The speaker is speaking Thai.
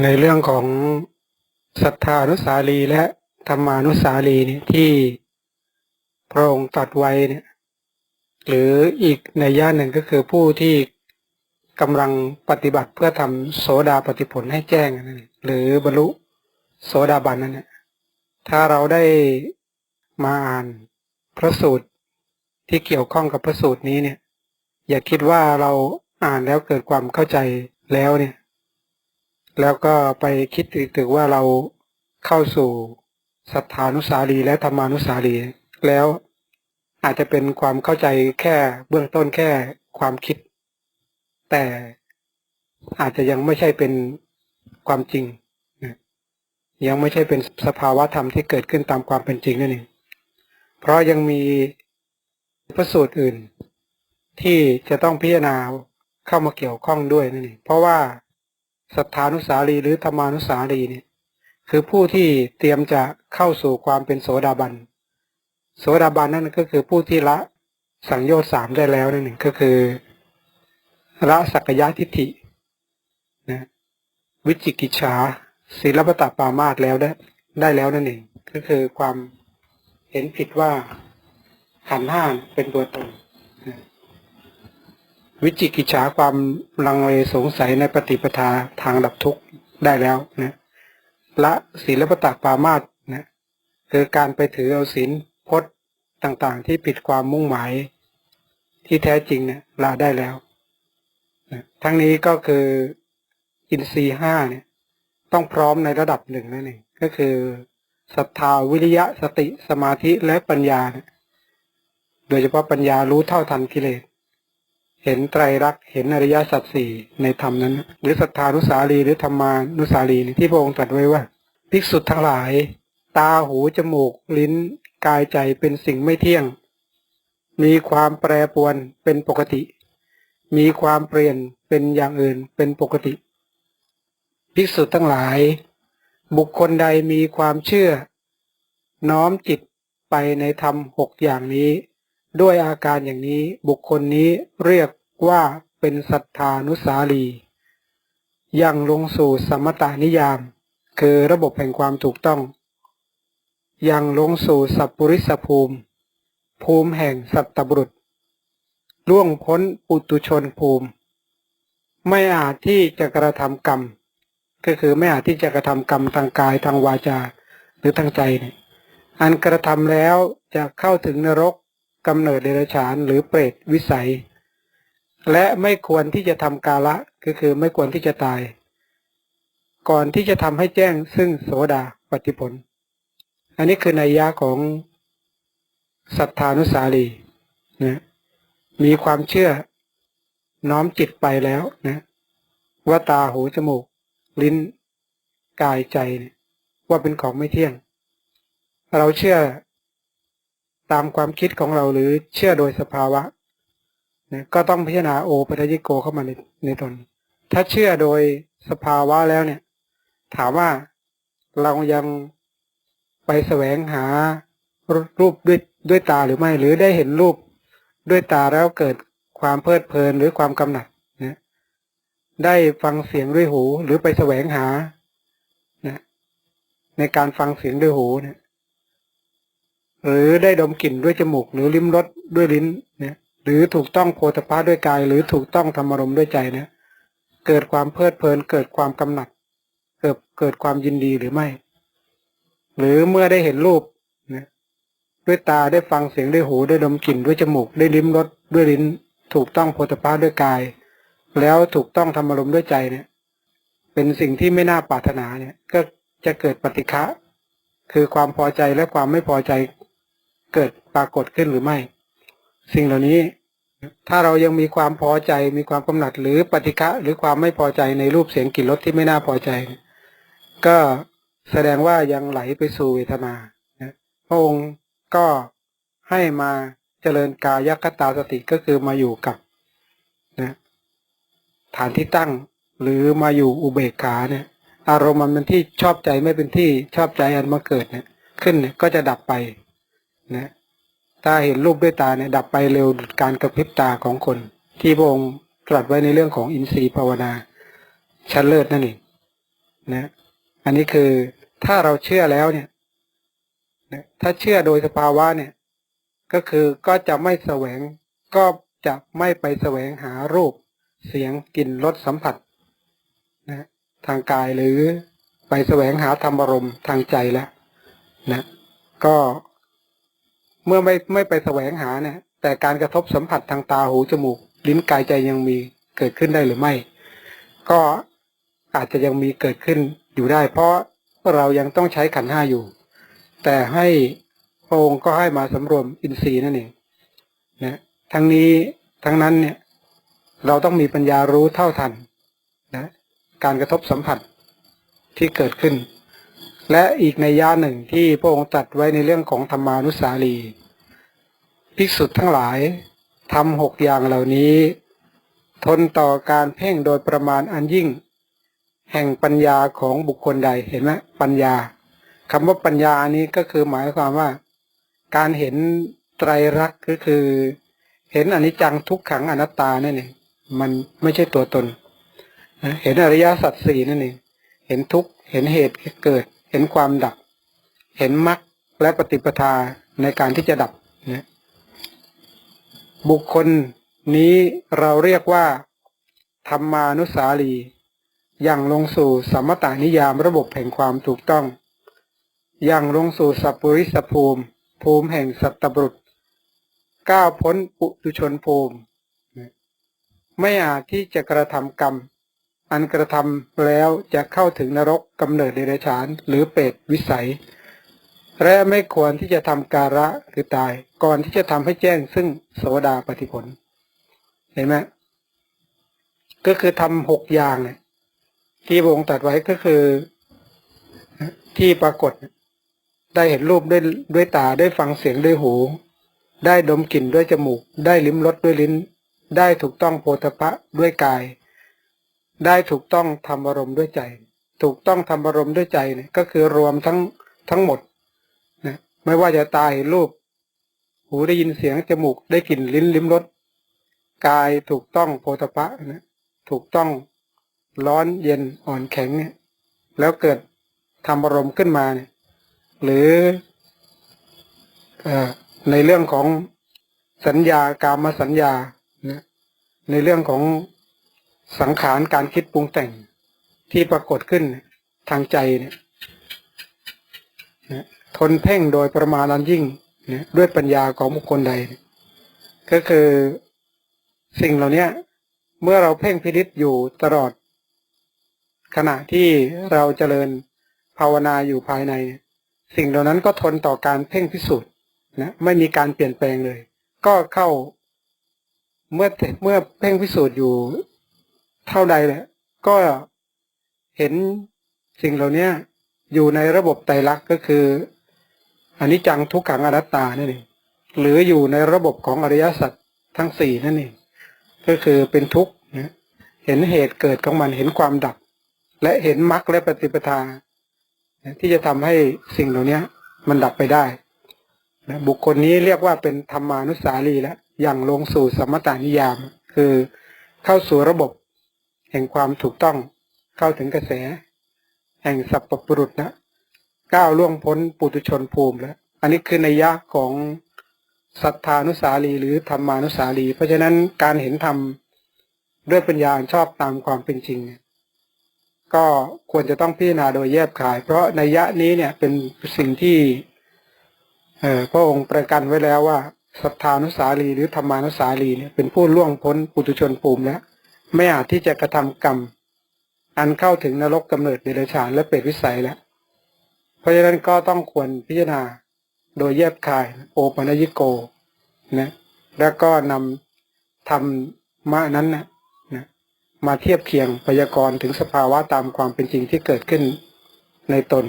ในเรื่องของศรัทธานุสาลีและธรรมานุสาลีเนี่ยที่พระองค์ตัดไว้เนี่ยหรืออีกในย่านหนึ่งก็คือผู้ที่กำลังปฏิบัติเพื่อทำโสดาปฏิผลให้แจ้งนั่นหรือบรรลุโสดาบันนั่นแหละถ้าเราได้มาอ่านพระสูตรที่เกี่ยวข้องกับพระสูตรนี้เนี่ย อย่าคิดว่าเราอ่านแล้วเกิดความเข้าใจแล้วเนี่ย แล้วก็ไปคิดถึงว่าเราเข้าสู่ศรัทธานุสารีและธรรมานุสารีแล้วอาจจะเป็นความเข้าใจแค่เบื้องต้นแค่ความคิด แต่อาจจะยังไม่ใช่เป็นความจริงยังไม่ใช่เป็นสภาวะธรรมที่เกิดขึ้นตามความเป็นจริงนั่นเองเพราะยังมีพระสูตรอื่น ที่จะต้องพิจารณาเข้ามาเกี่ยวข้องด้วยนั่นเองเพราะว่า ศรัทธานุสารีหรือธรรมานุสารีเนี่ยคือผู้ที่เตรียมจะเข้าสู่ความเป็นโสดาบัน โสดาบันนั่นก็คือผู้ที่ละสังโยชน์สามได้แล้วนั่นเองก็คือละสักยะทิฏฐินะวิจิกิจฉาศีลปตปามาตแล้วได้ได้แล้วนั่นเองก็คือความเห็นผิดว่าขันธ์ห้าเป็นตัวตน วิจิกิจฉาความลังเลสงสัยในปฏิปทาทางดับทุกข์ได้แล้วนะละศีลปตปามาตนะคือการไปถือเอาศีลพจน์ต่างๆ ที่ผิดความมุ่งหมายที่แท้จริงเนี่ยละได้แล้วนะทั้งนี้ก็คืออินทรีห้าเนี่ยต้องพร้อมในระดับหนึ่งนั่นเองก็คือศรัทธาวิริยะสติสมาธิและปัญญานี่ยโดยเฉพาะปัญญารู้เท่าทันกิเลส เห็นไตรลักษณ์เห็นอริยสัจสี่ในธรรมนั้น หรือศรัทธานุสารีหรือธรรมานุสารีที่พระองค์ตรัสไว้ว่า ภิกษุทั้งหลาย ตาหูจมูก ลิ้น กายใจเป็นสิ่งไม่เที่ยง มีความแปรปวนเป็นปกติ มีความเปลี่ยนเป็นอย่างอื่นเป็นปกติ ภิกษุทั้งหลาย บุคคลใดมีความเชื่อ น้อมจิตไปในธรรมหกอย่างนี้ ด้วยอาการอย่างนี้บุคคลนี้เรียกว่าเป็นศรัทธานุสาลียังลงสู่สมตานิยาม คือระบบแห่งความถูกต้อง ยังลงสู่สัพปริสภูมิ ภูมิแห่งสัตตบุรุษ ล่วงพ้นปุตุชนภูมิ ไม่อาจที่จะกระทำกรรม ก็คือไม่อาจที่จะกระทำกรรมทางกายทางวาจาหรือทางใจ อันกระทำแล้วจะเข้าถึงนรก กำเนิดเดรัจฉานหรือเปรตวิสัย และไม่ควรที่จะทำกาละก็คือไม่ควรที่จะตาย ก่อนที่จะทำให้แจ้งซึ่งโสดาปฏิผล อันนี้คือนัยยะของศรัทธานุสาลีนะมีความเชื่อน้อมจิตไปแล้วนะว่าตาหูจมูก ลิ้นกายใจว่าเป็นของไม่เที่ยง เราเชื่อ ตามความคิดของเราหรือเชื่อโดยสภาวะนะก็ต้องพิจารณาโอปัญญิโกเข้ามาในในตน ถ้าเชื่อโดยสภาวะแล้วเนี่ย ถามว่าเรายังไปแสวงหารูปด้วยด้วยตาหรือไม่ หรือได้เห็นรูปด้วยตาแล้วเกิดความเพลิดเพลินหรือความกำหนัดนะได้ฟังเสียงด้วยหูหรือไปแสวงหานะในการฟังเสียงด้วยหูเนี่ย หรือได้ดมกลิ่นด้วยจมูก หรือลิ้มรสด้วยลิ้นเนี่ยหรือถูกต้องโพธพาด้วยกาย หรือถูกต้องธรรมารมณ์ด้วยใจเนี่ยเกิดความเพลิดเพลิน เกิดความกำหนัด เกิดเกิดความยินดีหรือไม่ หรือเมื่อได้เห็นรูปเนี่ยด้วยตาได้ฟังเสียงด้วยหูได้ดมกลิ่นด้วยจมูก ได้ลิ้มรสด้วยลิ้น ถูกต้องโพธพาด้วยกาย แล้วถูกต้องธรรมารมณ์ด้วยใจเนี่ย เป็นสิ่งที่ไม่น่าปรารถนาเนี่ย ก็จะเกิดปฏิฆะคือความพอใจและความไม่พอใจ เกิดปรากฏขึ้นหรือไม่ สิ่งเหล่านี้ ถ้าเรายังมีความพอใจมีความกำหนัดหรือปฏิฆะหรือความไม่พอใจในรูปเสียงกลิ่นรสที่ไม่น่าพอใจ ก็แสดงว่ายังไหลไปสู่เวทนาพระองค์ก็ให้มาเจริญกายคตาสติก็คือมาอยู่กับนะฐานที่ตั้งหรือมาอยู่อุเบกขาเนี่ยอารมณ์มันเป็นที่ชอบใจไม่เป็นที่ชอบใจอันมาเกิดเนี่ยขึ้นเนี่ยก็จะดับไป นะถ้าเห็นรูปด้วยตาเนี่ยดับไปเร็วการกระพริบตาของคน ที่พระองค์ตรัสไว้ในเรื่องของอินทรีย์ภาวนาชั้นเลิศนั่นเองนะอันนี้คือถ้าเราเชื่อแล้วเนี่ยนะถ้าเชื่อโดยสภาวะเนี่ย ก็คือก็จะไม่แสวงก็จะไม่ไปแสวงหารูปเสียงกลิ่นรสสัมผัสนะทางกายหรือไปแสวงหาธรรมารมณ์ทางใจแล้วนะก็ เมื่อไม่ไม่ไปแสวงหาเนี่ยแต่การกระทบสัมผัสทางตาหูจมูก ลิ้นกายใจยังมีเกิดขึ้นได้หรือไม่ ก็อาจจะยังมีเกิดขึ้นอยู่ได้ เพราะเรายังต้องใช้ขันห้าอยู่ แต่ให้พระองค์ก็ให้มาสำรวมอินทรีย์นั่นเองนะทั้งนี้ทั้งนั้นเนี่ยเราต้องมีปัญญารู้เท่าทันนะการกระทบสัมผัสที่เกิดขึ้น และอีกในย่าหนึ่งที่พระองค์ตัดไว้ในเรื่องของธรรมานุสาลีภิกษุทั้งหลายทำหกอย่างเหล่านี้ ทนต่อการเพ่งโดยประมาณอันยิ่ง แห่งปัญญาของบุคคลใดเห็นไหมปัญญาคำว่าปัญญานี้ก็คือหมายความว่า การเห็นไตรลักษณ์ก็คือ เห็นอนิจจังทุกขังอนัตตานั่นเองมันไม่ใช่ตัวตน เห็นอริยสัจสี่นั่นเองเห็นทุกเห็นเหตุเกิด เห็นความดับ เห็นมรรคและปฏิปทาในการที่จะดับนะบุคคลนี้เราเรียกว่า ธรรมานุสาลีอย่างลงสู่สมตานิยามระบบแห่งความถูกต้อง อย่างลงสู่สัพปริสภูมิ ภูมิแห่งสัตตบรุษ ก้าวพ้นปุตุชนภูมิ ไม่อาจที่จะกระทำกรรม อันกระทำแล้วจะเข้าถึงนรกกำเนิดเดรัจฉานหรือเปรตวิสัย และไม่ควรที่จะทำการะคือตาย ก่อนที่จะทำให้แจ้งซึ่งโสดาปฏิผล เห็นไหมก็คือทำหกอย่างเนี่ยที่พระองตัดไว้ก็คือที่ปรากฏ ได้เห็นรูปด้วยด้วยตาได้ฟังเสียงด้วยหู ได้ดมกลิ่นด้วยจมูก ได้ลิ้มรสด้วยลิ้น ได้ถูกต้องโพธพะด้วยกาย ได้ถูกต้องทำอารมณ์ด้วยใจ ถูกต้องทำอารมณ์ด้วยใจเนี่ยก็คือรวมทั้งทั้งหมดนะไม่ว่าจะตาเห็นรูป หูได้ยินเสียงจมูกได้กลิ่นลิ้นลิ้มรสกายถูกต้องโพธพะนะถูกต้องร้อนเย็นอ่อนแข็งเนี่ยแล้วเกิดทำอารมณ์ขึ้นมาเนี่ยหรือออในเรื่องของสัญญากามสัญญานะในเรื่องของ สังขารการคิดปรุงแต่งที่ปรากฏขึ้นทางใจเนี่ยทนเพ่งโดยประมาณอันยิ่งนะด้วยปัญญาของบุคคลใด ก็คือสิ่งเหล่านี้เมื่อเราเพ่งพินิษอยู่ตลอด ขณะที่เราเจริญภาวนาอยู่ภายใน สิ่งเหล่านั้นก็ทนต่อการเพ่งพิสูจน์นะไม่มีการเปลี่ยนแปลงเลย ก็เข้าเมื่อเมื่อเพ่งพิสูจน์อยู่ เท่าใดแหละก็เห็นสิ่งเหล่านี้อยู่ในระบบไตรลักษณ์ก็คืออันนี้จังทุกขังอนัตตานั่นเองหรืออยู่ในระบบของอริยสัจทั้งสี่นั่นเองก็คือเป็นทุกข์นะเห็นเหตุเกิดของมันเห็นความดับ และเห็นมรรคและปฏิปทา ที่จะทำให้สิ่งเหล่านี้มันดับไปได้นะบุคคลนี้เรียกว่าเป็นธรรมานุสาลีแล้วอย่างลงสู่สมตานิยาม คือเข้าสู่ระบบ แห่งความถูกต้องเข้าถึงกระแส แห่งสัพพปุรุษนะก้าวล่วงพ้นปุตุชนภูมิแล้ว อันนี้คือในยะของศรัทธานุสาลีหรือธรรมานุสาลี เพราะฉะนั้นการเห็นธรรมด้วยปัญญาชอบตามความเป็นจริง ก็ควรจะต้องพิจารณาโดยแยบขาย เพราะในยะนี้เนี่ยเป็นสิ่งที่พระองค์ประกันไว้แล้วว่าศรัทธานุสาลีหรือธรรมานุสาลีเนี่ยเป็นผู้ล่วงพ้นปุตุชนภูมิแล้ว ไม่อาจที่จะกระทำกรรม อันเข้าถึงนรกกำเนิดเดรัจฉานและเปรตวิสัยแล้ว เพราะฉะนั้นก็ต้องควรพิจารณาโดยแยบคายโอปัญญิโกนะแล้วก็นำธรรมะนั้นนะนะมาเทียบเคียงพยากรณ์ถึงสภาวะตามความเป็นจริงที่เกิดขึ้นในตน